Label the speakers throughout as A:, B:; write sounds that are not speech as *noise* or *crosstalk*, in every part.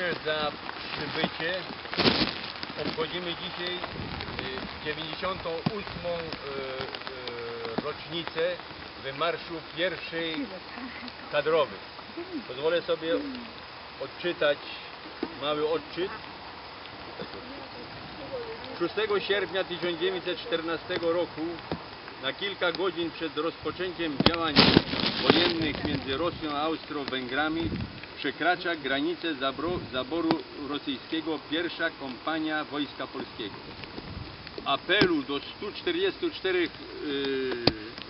A: dziękuję za przybycie. Obchodzimy dzisiaj y, 98. y, y, rocznicę wymarszu pierwszej kadrowej. Pozwolę sobie odczytać mały odczyt. 6 sierpnia 1914 roku, na kilka godzin przed rozpoczęciem działań wojennych między Rosją a Austro-Węgrami, przekracza granicę zaboru rosyjskiego pierwsza kompania Wojska Polskiego. Apelu do 144 y,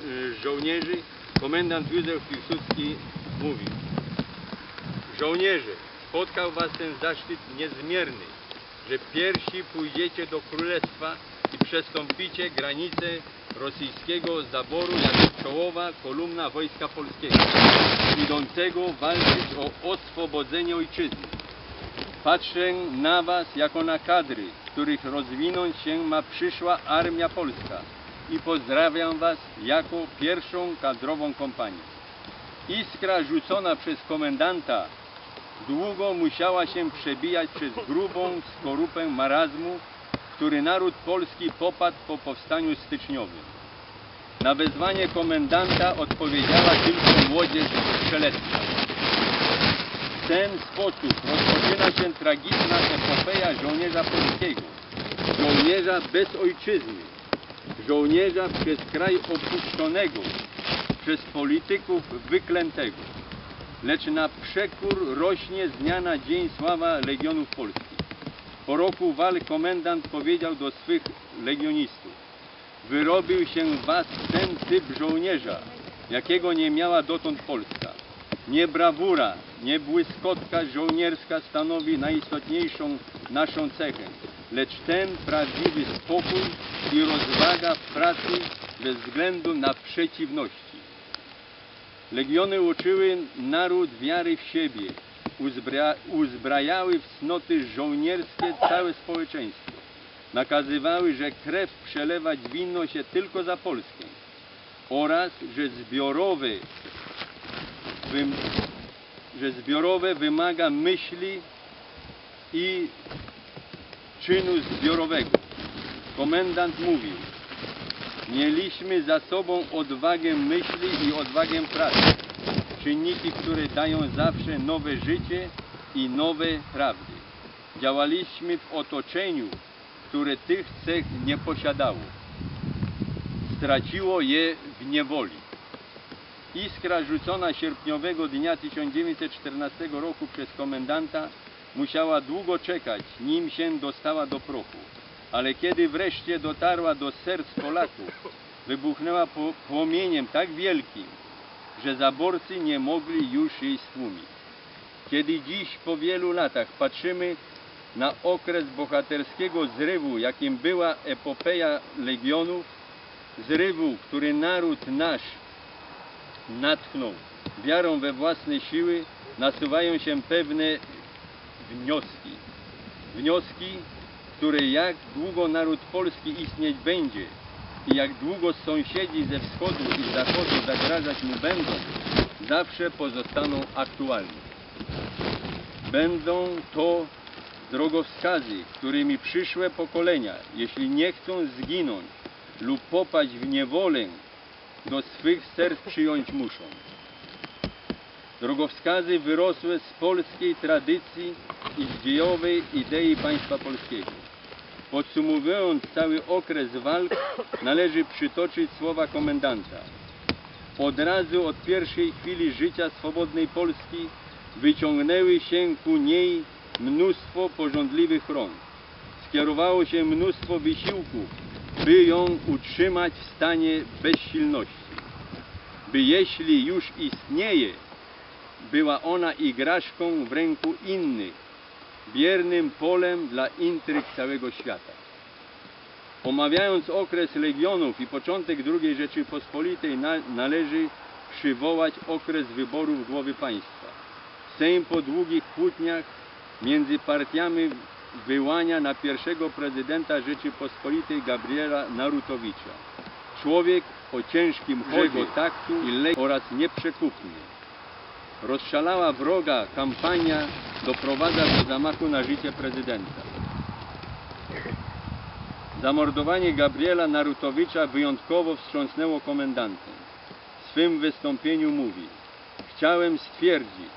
A: y, żołnierzy komendant Józef Piłsudski mówił Żołnierze, spotkał was ten zaszczyt niezmierny, że pierwsi pójdziecie do królestwa i przestąpicie granicę rosyjskiego zaboru jako czołowa kolumna Wojska Polskiego, idącego walczyć o oswobodzenie ojczyzny. Patrzę na was jako na kadry, których rozwinąć się ma przyszła Armia Polska i pozdrawiam was jako pierwszą kadrową kompanię. Iskra rzucona przez komendanta długo musiała się przebijać przez grubą skorupę marazmu, który naród polski popadł po powstaniu styczniowym. Na wezwanie komendanta odpowiedziała tylko młodzież strzelecka. W ten sposób rozpoczyna się tragiczna epopeja żołnierza polskiego, żołnierza bez ojczyzny, żołnierza przez kraj opuszczonego, przez polityków wyklętego. Lecz na przekór rośnie z dnia na dzień sława Legionów Polskich. Po roku walk komendant powiedział do swych legionistów Wyrobił się w was ten typ żołnierza, jakiego nie miała dotąd Polska. Nie brawura, nie błyskotka żołnierska stanowi najistotniejszą naszą cechę, lecz ten prawdziwy spokój i rozwaga w pracy bez względu na przeciwności. Legiony uczyły naród wiary w siebie, uzbra, uzbrajały w cnoty żołnierskie całe społeczeństwo. Nakazywały, że krew przelewać winno się tylko za Polskę oraz, że zbiorowe, wym, że zbiorowe wymaga myśli i czynu zbiorowego. Komendant mówił, Mieliśmy za sobą odwagę myśli i odwagę pracy. Czynniki, które dają zawsze nowe życie i nowe prawdy. Działaliśmy w otoczeniu, które tych cech nie posiadało. Straciło je w niewoli. Iskra rzucona sierpniowego dnia 1914 roku przez komendanta musiała długo czekać, nim się dostała do prochu ale kiedy wreszcie dotarła do serc Polaków, wybuchnęła płomieniem tak wielkim, że zaborcy nie mogli już jej stłumić. Kiedy dziś po wielu latach patrzymy na okres bohaterskiego zrywu, jakim była epopeja Legionów, zrywu, który naród nasz natchnął wiarą we własne siły, nasuwają się pewne wnioski. Wnioski, które jak długo naród polski istnieć będzie i jak długo sąsiedzi ze wschodu i zachodu zagrażać mu będą, zawsze pozostaną aktualne. Będą to drogowskazy, którymi przyszłe pokolenia, jeśli nie chcą zginąć lub popaść w niewolę, do swych serc przyjąć muszą. Drogowskazy wyrosłe z polskiej tradycji i z dziejowej idei państwa polskiego. Podsumowując cały okres walk, *coughs* należy przytoczyć słowa komendanta. Od razu od pierwszej chwili życia swobodnej Polski wyciągnęły się ku niej mnóstwo porządliwych rąk. Skierowało się mnóstwo wysiłków, by ją utrzymać w stanie bezsilności. By jeśli już istnieje, była ona igraszką w ręku innych, biernym polem dla intryg całego świata. Omawiając okres Legionów i początek II Rzeczypospolitej na, należy przywołać okres wyborów głowy państwa. Sejm po długich kłótniach między partiami wyłania na pierwszego prezydenta Rzeczypospolitej Gabriela Narutowicza. Człowiek o ciężkim chodzie taktu i oraz nieprzekupny. Rozszalała wroga kampania doprowadza do zamachu na życie prezydenta. Zamordowanie Gabriela Narutowicza wyjątkowo wstrząsnęło komendantem. W swym wystąpieniu mówi Chciałem stwierdzić,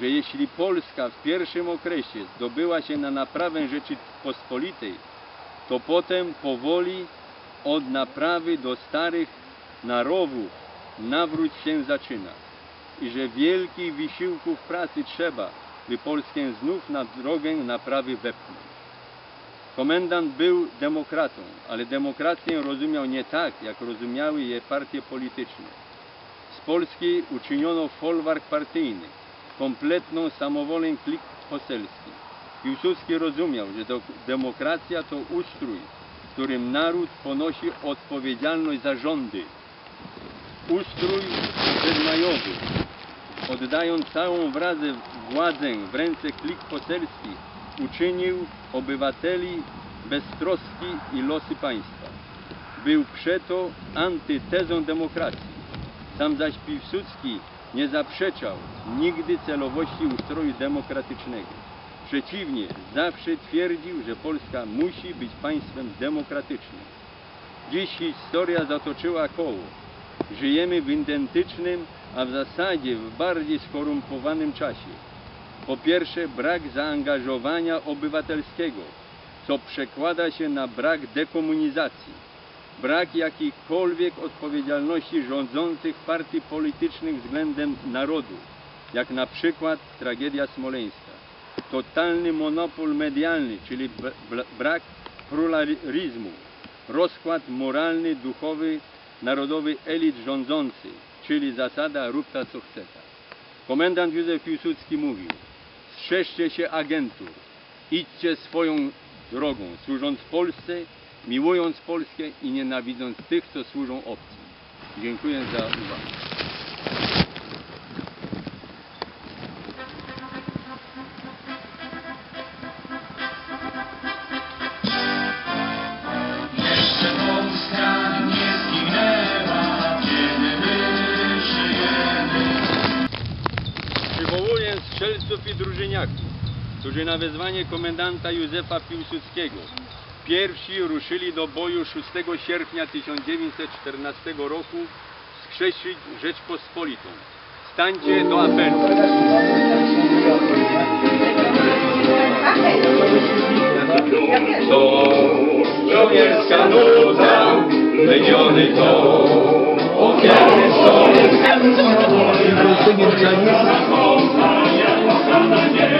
A: że jeśli Polska w pierwszym okresie zdobyła się na naprawę Rzeczypospolitej, to potem powoli od naprawy do starych narowów nawrót się zaczyna i że wielkich wysiłków pracy trzeba, by Polskę znów na drogę naprawy wepchnąć. Komendant był demokratą, ale demokrację rozumiał nie tak, jak rozumiały je partie polityczne. Z Polski uczyniono folwark partyjny, kompletną samowolę klik poselski. Piłsudski rozumiał, że demokracja to ustrój, w którym naród ponosi odpowiedzialność za rządy. Ustrój przedmajowy, oddając całą władzę w ręce klik poselskich, uczynił obywateli beztroski i losy państwa. Był przeto antytezą demokracji. Sam zaś Piłsudski nie zaprzeczał nigdy celowości ustroju demokratycznego. Przeciwnie, zawsze twierdził, że Polska musi być państwem demokratycznym. Dziś historia zatoczyła koło. Żyjemy w identycznym, a w zasadzie w bardziej skorumpowanym czasie. Po pierwsze, brak zaangażowania obywatelskiego, co przekłada się na brak dekomunizacji, brak jakiejkolwiek odpowiedzialności rządzących partii politycznych względem narodu, jak na przykład tragedia smoleńska. Totalny monopol medialny, czyli brak pluralizmu, rozkład moralny, duchowy, narodowy elit rządzących, czyli zasada rób ta co chce. Komendant Józef Piłsudski mówił, strzeżcie się agentur, idźcie swoją drogą, służąc Polsce, miłując Polskę i nienawidząc tych, co służą obcym. Dziękuję za uwagę. Przywołuję strzelców i drużyniaków, którzy na wezwanie komendanta Józefa Piłsudskiego pierwsi ruszyli do boju 6 sierpnia 1914 roku skrzesić Rzeczpospolitą. Stańcie do apelu.
B: To żołnierska nuta, wydziony to ofiary są.
C: To, to dla,